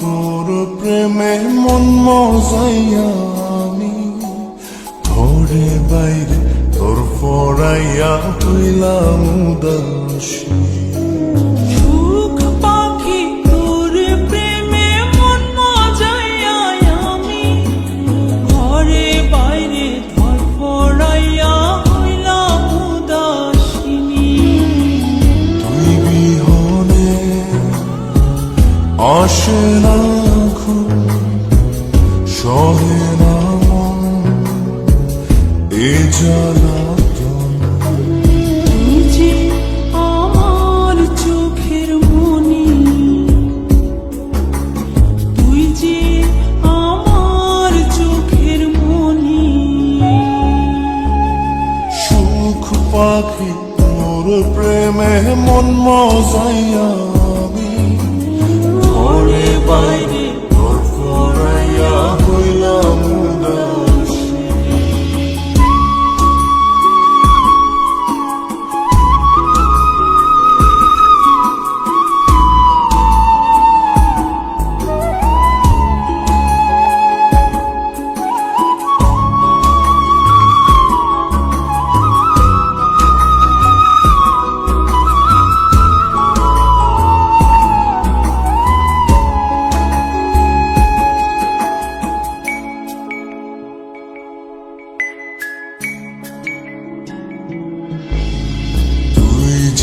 তোর প্রেমে মন আমি। ঘরে বাইরে তোর ফরাইয়া হইলাম উদাসী। আসে না ঘুম সহে না মন এ পাখি প্রেমে মন মজাইয়া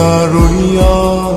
rüya rüya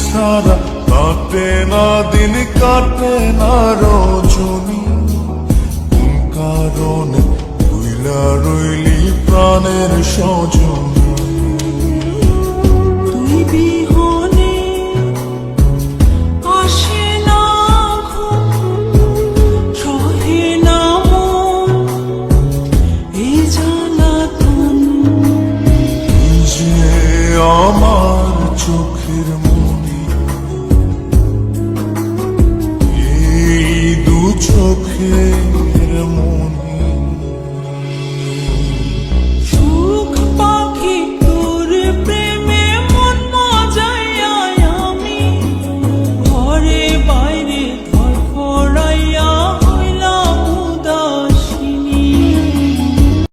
ছাড়া কাটে না দিন কাটে না Okay.